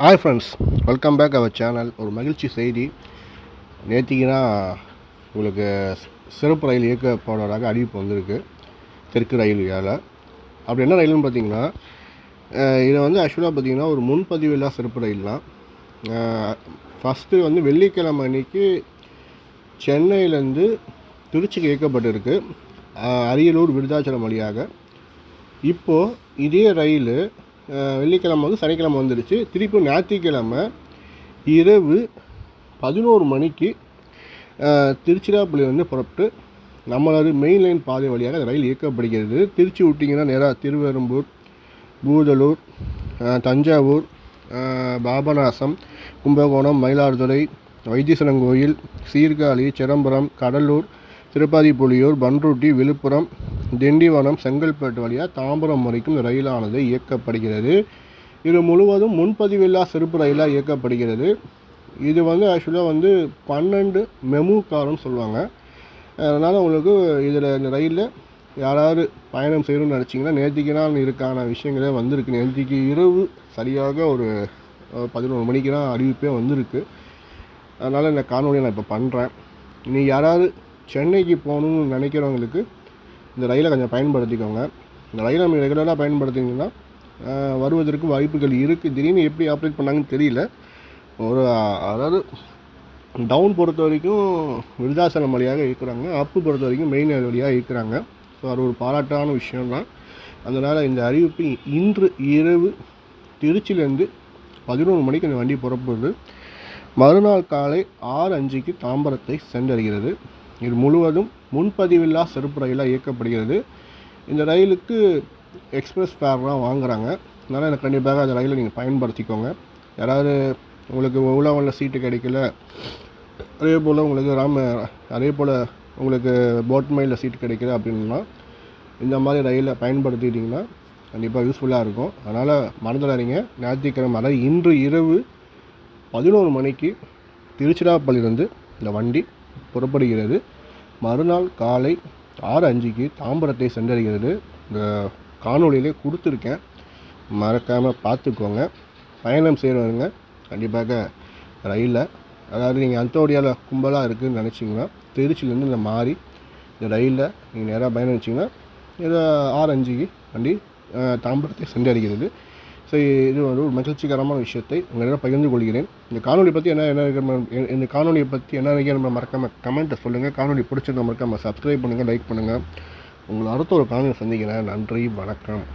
Hi friends welcome back our channel ஒரு மகிழ்ச்சி செய்தி. நேற்றுக்குனா உங்களுக்கு சிறப்பு ரயில் இயக்கப்படுவதாக அறிவிப்பு வந்திருக்கு. தெற்கு ரயில் அப்படி என்ன ரயில்னு பார்த்தீங்கன்னா இதை வந்து ஆக்சுவலாக பார்த்தீங்கன்னா ஒரு முன்பதிவு முன்பதிவில்லா சிறப்பு ரயில் தான் ஃபஸ்ட்டு வந்து வெள்ளிக்கிழமை அன்னைக்கு சென்னையிலேருந்து திருச்சிக்கு இயக்கப்பட்டிருக்கு. அரியலூர் விருதாச்சலம் வழியாக. இப்போது இதே ரயில் வெள்ளிக்கிழமை வந்து சனிக்கிழமை வந்துடுச்சு. திருப்பி ஞாயிற்றுக்கிழமை இரவு பதினோரு மணிக்கு திருச்சிராப்பள்ளி வந்து புறப்பட்டு நம்மளது மெயின் லைன் பாதை வழியாக அந்த ரயில் இயக்கப்படுகிறது. திருச்சி விட்டிங்கன்னா நேராக திருவெரும்பூர் பூதலூர் தஞ்சாவூர் பாபநாசம் கும்பகோணம் மயிலாடுதுறை வைத்தீஸ்வரன் கோயில் சீர்காழி சிதம்பரம் கடலூர் திருப்பாதிப்புலியூர் பன்ருட்டி விழுப்புரம் திண்டிவனம் செங்கல்பேட்டு வழியாக தாம்பரம் வரைக்கும் இந்த ரயிலானது இயக்கப்படுகிறது. இது முழுவதும் முன்பதிவில்லா சிறப்பு ரயிலாக இயக்கப்படுகிறது. இது வந்து ஆக்சுவலாக வந்து பன்னெண்டு மெமு கார்னு சொல்லுவாங்க. அதனால் உங்களுக்கு இதில் இந்த ரயிலில் யாராவது பயணம் செய்யணும்னு நினச்சிங்கன்னா நேற்றுக்கு நாள் இருக்கான விஷயங்களே வந்திருக்கு. நேற்றுக்கு இரவு சரியாக ஒரு பதினோரு மணிக்கு தான் அறிவிப்பே வந்திருக்கு. அதனால் இந்த காணொலியை நான் இப்போ பண்ணுறேன் நீ யாராவது சென்னைக்கு போகணும்னு நினைக்கிறவங்களுக்கு இந்த ரயிலை கொஞ்சம் பயன்படுத்திக்கோங்க. இந்த ரயிலை நம்ம ரெகுலராக பயன்படுத்திங்கன்னா வருவதற்கு வாய்ப்புகள் இருக்குது திடீர்னு எப்படி ஆப்ரேட் பண்ணாங்கன்னு தெரியல. ஒரு அதாவது டவுன் பொறுத்த வரைக்கும் விருதாசலம் வழியாக இருக்கிறாங்க. அப்பு பொறுத்த வரைக்கும் மெயின் வழியாக இருக்கிறாங்க. ஸோ அது ஒரு பாராட்டான விஷயம்தான். அதனால் இந்த அறிவிப்பு இன்று இரவு திருச்சியிலேருந்து பதினோரு மணிக்கு இந்த வண்டி புறப்படுது. மறுநாள் காலை ஆறு அஞ்சுக்கு தாம்பரத்தை சென்றடைகிறது. இது முழுவதும் முன்பதிவில்லா சிறப்பு ரயிலாக இயக்கப்படுகிறது. இந்த ரயிலுக்கு எக்ஸ்பிரஸ் ஃபேர்லாம் வாங்குறாங்க. அதனால் எனக்கு கண்டிப்பாக அந்த ரயிலை நீங்கள் பயன்படுத்திக்கோங்க. யாராவது உங்களுக்கு உழவனில் சீட்டு கிடைக்கல அதே போல் உங்களுக்கு ராம அதே போல் உங்களுக்கு போட்மையில் சீட்டு கிடைக்கல அப்படின்னா இந்த மாதிரி ரயிலை பயன்படுத்திக்கிட்டிங்கன்னா கண்டிப்பாக யூஸ்ஃபுல்லாக இருக்கும். அதனால் மறந்துடாதீங்க. ஞாயிற்றுக்கிழமை அதாவது இன்று இரவு பதினோரு மணிக்கு திருச்சிராப்பள்ளியிலிருந்து இந்த வண்டி புறப்படுகிறது. மறுநாள் காலை ஆறு அஞ்சுக்கு தாம்பரத்தை சென்றடைகிறது. இந்த காணொலியிலே கொடுத்துருக்கேன். மறக்காமல் பார்த்துக்கோங்க. பயணம் செய்கிறவங்க கண்டிப்பாக ரயிலில். அதாவது நீங்கள் அந்தோடியாவில் கும்பலாக இருக்குதுன்னு நினச்சிங்கன்னா திருச்சியிலேருந்து இந்த மாறி இந்த ரயிலில் நீங்கள் நேராக பயணம் வச்சிங்கன்னா ஏதோ ஆறு அஞ்சுக்கு வண்டி தாம்பரத்தை சென்றடைகிறது. ஸோ இது ஒரு மகிழ்ச்சிகரமான விஷயத்தை உங்களிடம் பகிர்ந்து கொள்கிறேன். இந்த காணொலி பற்றி என்ன என்ன இந்த காணொலியை பற்றி என்ன நினைக்கிற மறக்காம கமெண்ட்டை சொல்லுங்கள் காணொலி பிடிச்சிருந்தா மறக்காமல் சப்ஸ்கிரைப் பண்ணுங்கள் லைக் பண்ணுங்கள் உங்களை அடுத்த ஒரு காணொலி சந்திக்கிறேன். நன்றி வணக்கம்.